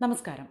നമസ്കാരം.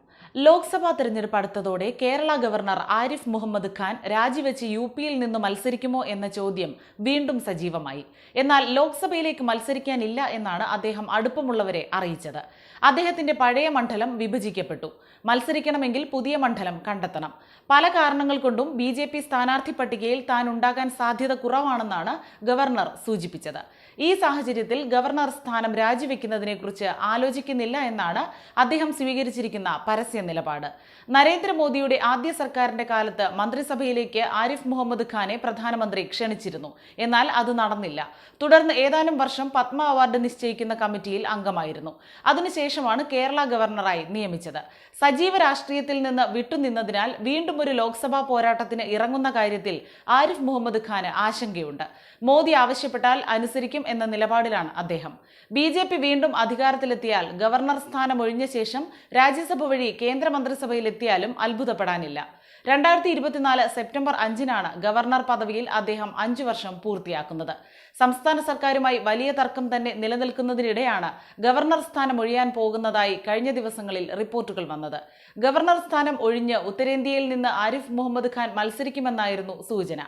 ലോക്സഭാ തെരഞ്ഞെടുപ്പ് അടുത്തതോടെ കേരള ഗവർണർ ആരിഫ് മുഹമ്മദ് ഖാൻ രാജിവെച്ച് യു പിയിൽ നിന്ന് മത്സരിക്കുമോ എന്ന ചോദ്യം വീണ്ടും സജീവമായി. എന്നാൽ ലോക്സഭയിലേക്ക് മത്സരിക്കാനില്ല എന്നാണ് അദ്ദേഹം അടുപ്പമുള്ളവരെ അറിയിച്ചത്. അദ്ദേഹത്തിന്റെ പഴയ മണ്ഡലം വിഭജിക്കപ്പെട്ടു. മത്സരിക്കണമെങ്കിൽ പുതിയ മണ്ഡലം കണ്ടെത്തണം. പല കാരണങ്ങൾ കൊണ്ടും ബി ജെ പി സ്ഥാനാർത്ഥി പട്ടികയിൽ താൻ ഉണ്ടാകാൻ സാധ്യത കുറവാണെന്നാണ് ഗവർണർ സൂചിപ്പിച്ചത്. ഈ സാഹചര്യത്തിൽ ഗവർണർ സ്ഥാനം രാജിവെക്കുന്നതിനെക്കുറിച്ച് ആലോചിക്കുന്നില്ല എന്നാണ് അദ്ദേഹം സ്വീകരിച്ചിരിക്കുന്ന പരസ്യ നിലപാട്. നരേന്ദ്രമോദിയുടെ ആദ്യ സർക്കാരിന്റെ കാലത്ത് മന്ത്രിസഭയിലേക്ക് ആരിഫ് മുഹമ്മദ് ഖാനെ പ്രധാനമന്ത്രി ക്ഷണിച്ചിരുന്നു. എന്നാൽ അത് നടന്നില്ല. തുടർന്ന് ഏതാനും വർഷം പത്മ അവാർഡ് നിശ്ചയിക്കുന്ന കമ്മിറ്റിയിൽ അംഗമായിരുന്നു. അതിനുശേഷമാണ് കേരള ഗവർണറായി നിയമിച്ചത്. സജീവ രാഷ്ട്രീയത്തിൽ നിന്ന് വിട്ടുനിന്നതിനാൽ വീണ്ടും ഒരു ലോക്സഭാ പോരാട്ടത്തിന് ഇറങ്ങുന്ന കാര്യത്തിൽ ആരിഫ് മുഹമ്മദ് ഖാന് ആശങ്കയുണ്ട്. മോദി ആവശ്യപ്പെട്ടാൽ അനുസരിക്കും എന്ന നിലപാടിലാണ് അദ്ദേഹം. ബി വീണ്ടും അധികാരത്തിലെത്തിയാൽ ഗവർണർ സ്ഥാനം ഒഴിഞ്ഞ ശേഷം രാജ്യസഭ വഴി കേന്ദ്രമന്ത്രിസഭയിലെത്തിയാലും അത്ഭുതപ്പെടാനില്ല രണ്ടായിരത്തി ഇരുപത്തിനാല് സെപ്റ്റംബർ അഞ്ചിനാണ് ഗവർണർ പദവിയിൽ അദ്ദേഹം അഞ്ചു വർഷം പൂർത്തിയാക്കുന്നത്. സംസ്ഥാന സർക്കാരുമായി വലിയ തർക്കം തന്നെ നിലനിൽക്കുന്നതിനിടെയാണ് ഗവർണർ സ്ഥാനം ഒഴിയാൻ പോകുന്നതായി കഴിഞ്ഞ ദിവസങ്ങളിൽ റിപ്പോർട്ടുകൾ വന്നത്. ഗവർണർ സ്ഥാനം ഒഴിഞ്ഞ് ഉത്തരേന്ത്യയിൽ നിന്ന് ആരിഫ് മുഹമ്മദ് ഖാൻ മത്സരിക്കുമെന്നായിരുന്നു സൂചന.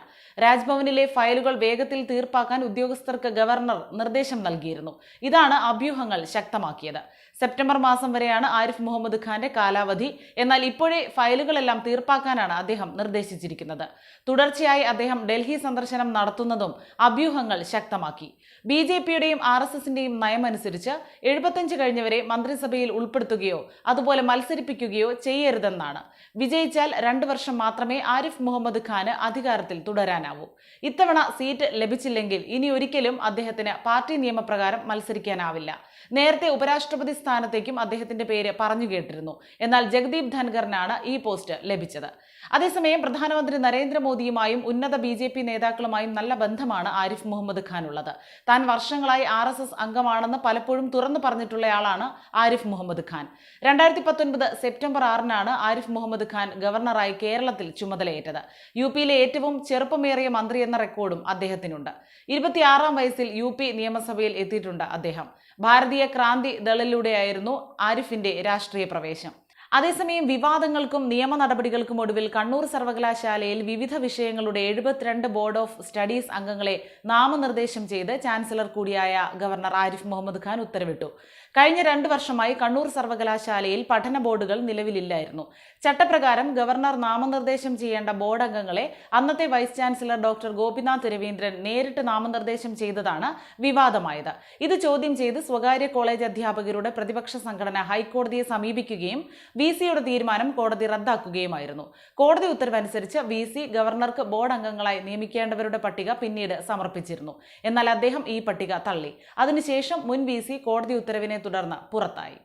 രാജ്ഭവനിലെ ഫയലുകൾ വേഗത്തിൽ തീർപ്പാക്കാൻ ഉദ്യോഗസ്ഥർക്ക് ഗവർണർ നിർദ്ദേശം നൽകിയിരുന്നു. ഇതാണ് അഭ്യൂഹങ്ങൾ ശക്തമാക്കിയത്. സെപ്റ്റംബർ മാസം വരെയാണ് ആരിഫ് മുഹമ്മദ് ഖാന്റെ കാലാവധി. എന്നാൽ ഇപ്പോഴേ ഫയലുകളെല്ലാം തീർപ്പാക്കാനാണ് അദ്ദേഹം നിർദ്ദേശിച്ചിരിക്കുന്നത്. തുടർച്ചയായി അദ്ദേഹം ഡൽഹി സന്ദർശനം നടത്തുന്നതും അഭ്യൂഹങ്ങൾ ശക്തമാക്കി. ബി ജെ പിയുടെയും ആർ എസ് എസിന്റെയും നയമനുസരിച്ച് എഴുപത്തഞ്ച് കഴിഞ്ഞവരെ മന്ത്രിസഭയിൽ ഉൾപ്പെടുത്തുകയോ അതുപോലെ മത്സരിപ്പിക്കുകയോ ചെയ്യരുതെന്നാണ്. വിജയിച്ചാൽ രണ്ടു വർഷം മാത്രമേ ആരിഫ് മുഹമ്മദ് ഖാന് അധികാരത്തിൽ തുടരാനാവൂ. ഇത്തവണ സീറ്റ് ലഭിച്ചില്ലെങ്കിൽ ഇനി ഒരിക്കലും അദ്ദേഹത്തിന് പാർട്ടി നിയമപ്രകാരം മത്സരിക്കാനാവില്ല. നേരത്തെ ഉപരാഷ്ട്രപതി സ്ഥാനത്തേക്കും അദ്ദേഹത്തിന്റെ പേര് പറഞ്ഞു കേട്ടിരുന്നു. എന്നാൽ ജഗദീപ് ധൻഖറിനാണ് ഈ പോസ്റ്റ് ലഭിച്ചത്. അതേസമയം പ്രധാനമന്ത്രി നരേന്ദ്രമോദിയുമായും ഉന്നത ബി ജെ പി നേതാക്കളുമായും നല്ല ബന്ധമാണ് ആരിഫ് മുഹമ്മദ് ഖാൻ ഉള്ളത്. താൻ വർഷങ്ങളായി ആർ എസ് എസ് അംഗമാണെന്ന് പലപ്പോഴും തുറന്നു പറഞ്ഞിട്ടുള്ളയാളാണ് ആരിഫ് മുഹമ്മദ് ഖാൻ. രണ്ടായിരത്തി പത്തൊൻപത് സെപ്റ്റംബർ ആറിനാണ് ആരിഫ് മുഹമ്മദ് ഖാൻ ഗവർണറായി കേരളത്തിൽ ചുമതലയേറ്റത്. യു പിയിലെ ഏറ്റവും ചെറുപ്പമേറിയ മന്ത്രി എന്ന റെക്കോർഡും അദ്ദേഹത്തിനുണ്ട്. ഇരുപത്തിയാറാം വയസ്സിൽ യു പി നിയമസഭയിൽ എത്തിയിട്ടുണ്ട് അദ്ദേഹം. ഭാരതീയ ക്രാന്തി ദളിലൂടെയായിരുന്നു ആരിഫിന്റെ രാഷ്ട്രീയ പ്രവേശം. അതേസമയം വിവാദങ്ങൾക്കും നിയമ നടപടികൾക്കും ഒടുവിൽ കണ്ണൂർ സർവകലാശാലയിൽ വിവിധ വിഷയങ്ങളുടെ എഴുപത്തിരണ്ട് ബോർഡ് ഓഫ് സ്റ്റഡീസ് അംഗങ്ങളെ നാമനിർദ്ദേശം ചെയ്ത് ചാൻസലർ കൂടിയായ ഗവർണർ ആരിഫ് മുഹമ്മദ് ഖാൻ ഉത്തരവിട്ടു. കഴിഞ്ഞ രണ്ട് വർഷമായി കണ്ണൂർ സർവകലാശാലയിൽ പഠന ബോർഡുകൾ നിലവിലില്ലായിരുന്നു. ചട്ടപ്രകാരം ഗവർണർ നാമനിർദ്ദേശം ചെയ്യേണ്ട ബോർഡ് അംഗങ്ങളെ അന്നത്തെ vice chancellor doctor Gopinath Raveendran നേരിട്ട് നാമനിർദ്ദേശം ചെയ്തതാണ് വിവാദമായത്. ഇത് ചോദ്യം ചെയ്ത് സ്വകാര്യ കോളേജ് അധ്യാപകരുടെ പ്രതിപക്ഷ സംഘടന ഹൈക്കോടതിയെ സമീപിക്കുകയും വി സിയുടെ തീരുമാനം കോടതി റദ്ദാക്കുകയുമായിരുന്നു. കോടതി ഉത്തരവനുസരിച്ച് വി സി ഗവർണർക്ക് ബോർഡ് അംഗങ്ങളായി നിയമിക്കേണ്ടവരുടെ പട്ടിക പിന്നീട് സമർപ്പിച്ചിരുന്നു. എന്നാൽ അദ്ദേഹം ഈ പട്ടിക തള്ളി. അതിനുശേഷം മുൻ വി കോടതി ഉത്തരവിനെ തുടർന്ന് പുറത്തായി.